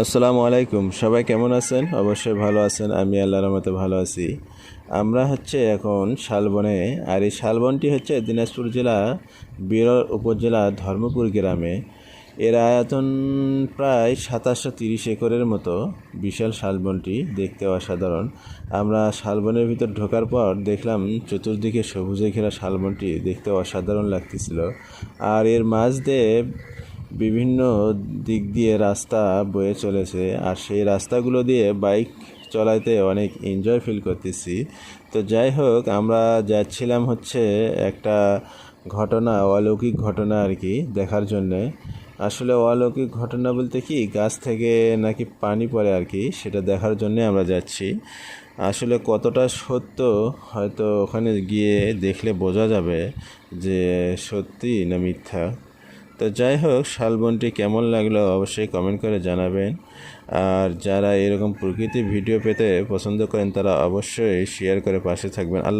আসসালামু আলাইকুম। সবাই কেমন আছেন? অবশ্যই ভালো আছেন। আমি আল্লাহর রহমতে ভালো আছি। আমরা হচ্ছে এখন শালবনে, আর এই শালবনটি হচ্ছে দিনাজপুর জেলা বিরল উপজেলা ধর্মপুর গ্রামে। এর আয়তন প্রায় সাতাশশো তিরিশ একরের মতো। বিশাল শালবনটি দেখতে অসাধারণ। আমরা শালবনের ভিতর ঢোকার পর দেখলাম চতুর্দিকে সবুজে ঘেরা শালবনটি দেখতে অসাধারণ লাগতেছিল। আর এর মাঝ দিয়ে বিভিন্ন দিক দিয়ে রাস্তা বয়ে চলেছে আর সেই রাস্তাগুলো দিয়ে বাইক চলাইতে অনেক এনজয় ফিল করতেছি। তো যাই হোক, আমরা যাচ্ছিলাম হচ্ছে একটা ঘটনা, অলৌকিক ঘটনা আর কি দেখার জন্যে। আসলে অলৌকিক ঘটনা বলতে কি, গাছ থেকে নাকি পানি পড়ে আর কি, সেটা দেখার জন্যে আমরা যাচ্ছি। আসলে কতটা সত্য, হয়তো ওখানে গিয়ে দেখলে বোঝা যাবে যে সত্যি না মিথ্যা। তো যাই হোক শালবনটি কেমন লাগল অবশ্যই কমেন্ট করে জানাবেন। আর যারা এরকম প্রকৃতির ভিডিও পেতে পছন্দ করেন, তারা অবশ্যই শেয়ার করে পাশে থাকবেন। আল্লাহ